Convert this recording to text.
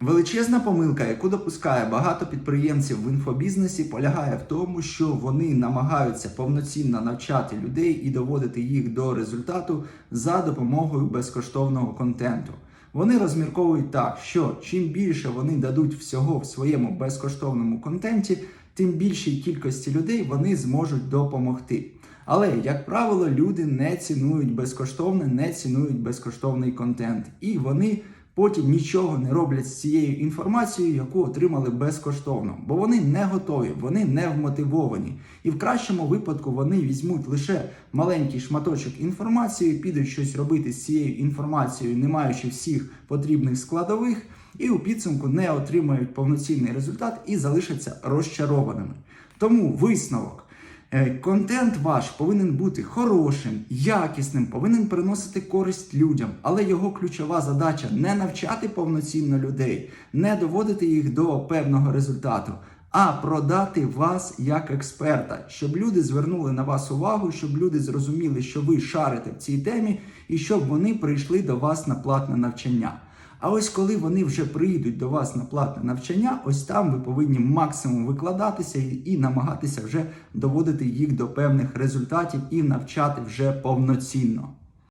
Величезна помилка, яку допускає багато підприємців в інфобізнесі, полягає в тому, що вони намагаються повноцінно навчати людей і доводити їх до результату за допомогою безкоштовного контенту. Вони розмірковують так, що чим більше вони дадуть всього в своєму безкоштовному контенті, тим більшій кількості людей вони зможуть допомогти. Але, як правило, люди не цінують безкоштовне, не цінують безкоштовний контент, і вони потім нічого не роблять з цією інформацією, яку отримали безкоштовно, бо вони не готові, вони не вмотивовані. І в кращому випадку вони візьмуть лише маленький шматочок інформації, підуть щось робити з цією інформацією, не маючи всіх потрібних складових, і у підсумку не отримають повноцінний результат і залишаться розчарованими. Тому висновок. Е, Контент ваш повинен бути хорошим, якісним, повинен приносити користь людям, але його ключова задача не навчати повноцінно людей, не доводити їх до певного результату, а продати вас як експерта, щоб люди звернули на вас увагу, щоб люди зрозуміли, що ви шарите в цій темі, і щоб вони прийшли до вас на платне навчання. А ось коли вони вже прийдуть до вас на платне навчання, ось там ви повинні максимум викладатися і, і намагатися вже доводити їх до певних результатів і навчати вже повноцінно.